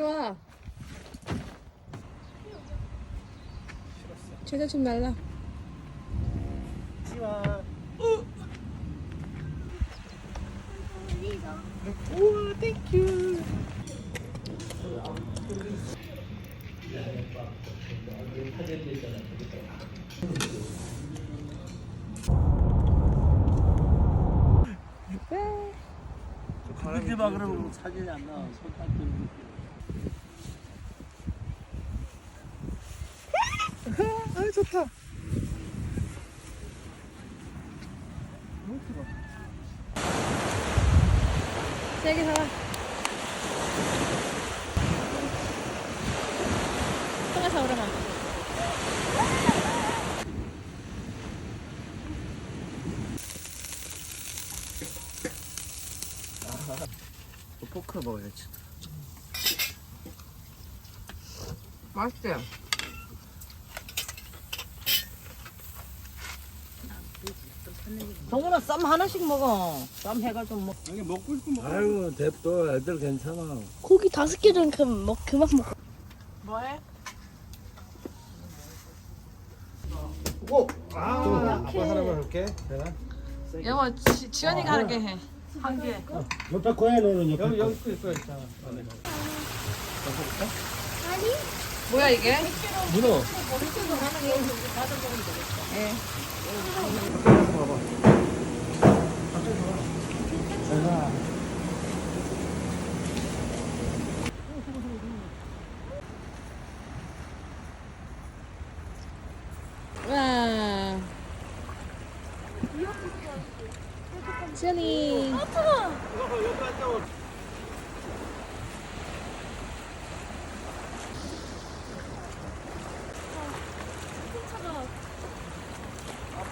좋아. 최대 좀 날라. 치와. 우와, 땡큐. 왜? 이렇게 막 그러면 사진이 안 나와. 손딱 들 아, 좋다. 세게 살아. 통해서 오르마. 포크 먹어야지. 맛있지? 동훈아 쌈 하나씩 먹어. 쌈 해가지고 먹. 여기 먹고 싶으면 먹어. 아유, 냅둬. 애들 괜찮아. 고기 다섯 개좀 그만 먹 그만 먹. 뭐해? 오! 아, 아빠 하나만 할게. 내가. 영어 지, 지연이가 하게 해. 한 개. 옆에 거야, 너는 옆에. 여기, 여기 거 있어, 있잖아. 뭐야 이게? 문어. 와. 지연이.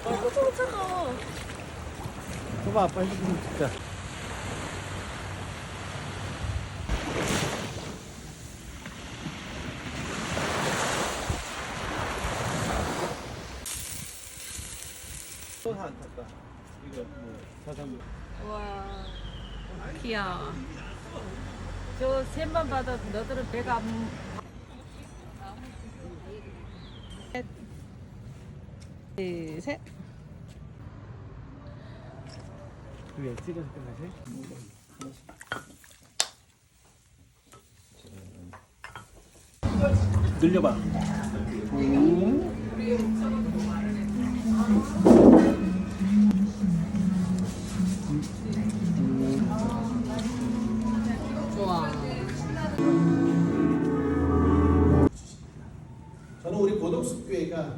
엄청 차가워. 봐봐, 아빠 핸드폰 찍자. 또안 탔다. 이거 뭐 사장. 와. 귀여워. 저 셈만 받아 너들은 배가 안. 둘, 셋. 그게 찍어서 끝나지? 늘려봐. 좋아. 저는 우리 고덕숙교회가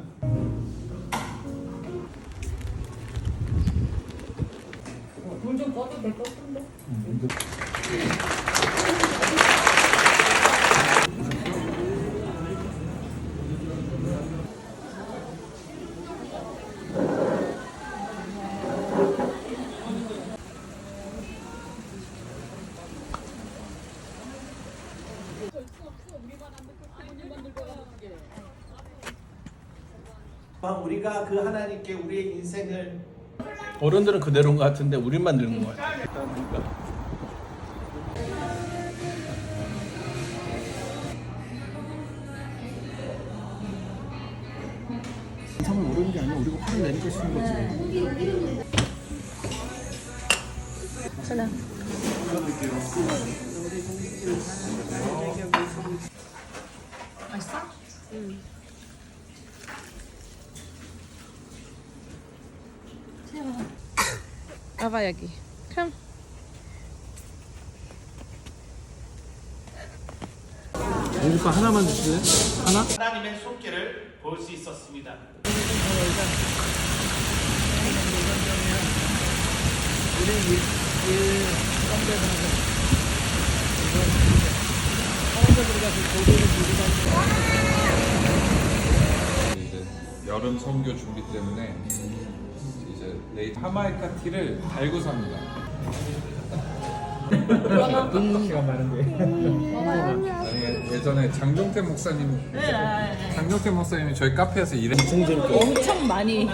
우리가 그 하나님께 우리의 인생을 어른들은 그대로인 것 같은데 우리만 늙은 것 같아. 인상을 모르는 게 아니라 우리가 화를 내는 것이 있는 거지. 전화. 맛있어? 응. 봐봐 여기. 우리 거 하나만 주실래? 하나? 하나님의 손길을 볼 수 있었습니다. 이제 여름 선교 준비 때문에 이제 레이 하마이카 티를 달고 삽니다. 아니, 예전에 장종태 목사님, 장종태 목사님이 저희 카페에서 일했. 엄청 많이.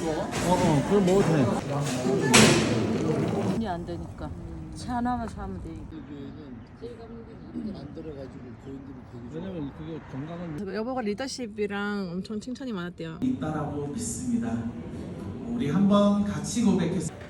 어, 어, 그럼 먹어도 돼. 돈이 안 되니까 차 하나만 사면 돼. 왜냐면 그게 건강은 여보가 리더십이랑 엄청 칭찬이 많았대요. 있다라고 믿습니다. 우리 한번 같이 고백했.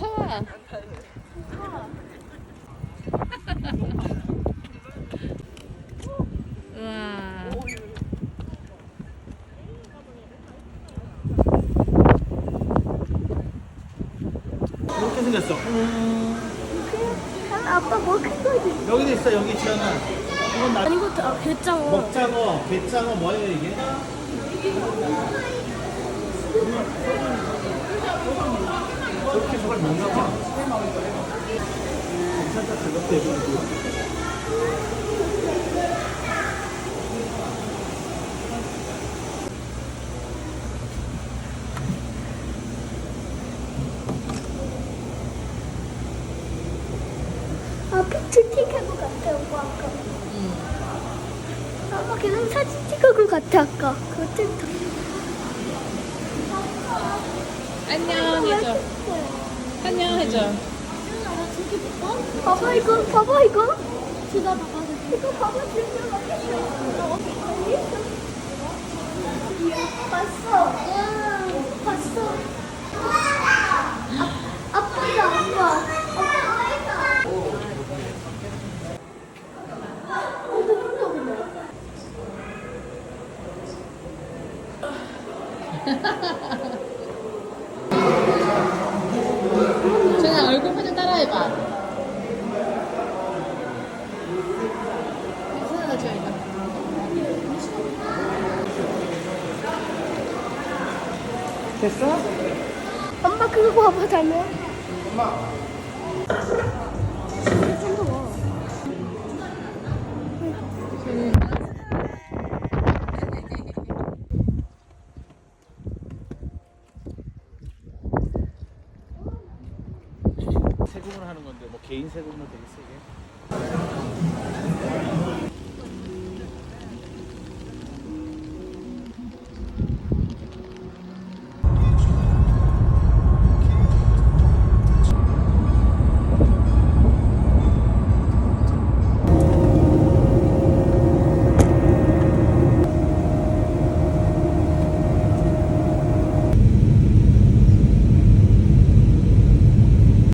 우와. 이렇게 생겼어. 아빠 뭐큰 거지? 여기도 있어 여기 지연아. 이건 나 아니 이거 아, 괴짱어. 먹장어, 게장어 뭐예요 이게? 가볍게. 아 찍은 것 같아 오빠 아까. 아빠 그냥 사진 것 같아 아까. 그거 찍다. 안녕 해줘. 안녕 해줘. 봐봐 이거 봐봐 이거. 지가 봐봐. 이거 봐봐 진짜 맛있어. 봤어. 와 봤어. 아, 아빠도 안 봐. 아빠 전화 얼굴 표정 따라해봐. 손을 지어니까. 됐어? 엄마 봐봐 닮아. 엄마. 세금을 하는 건데 뭐 개인 세금은 되게 세게.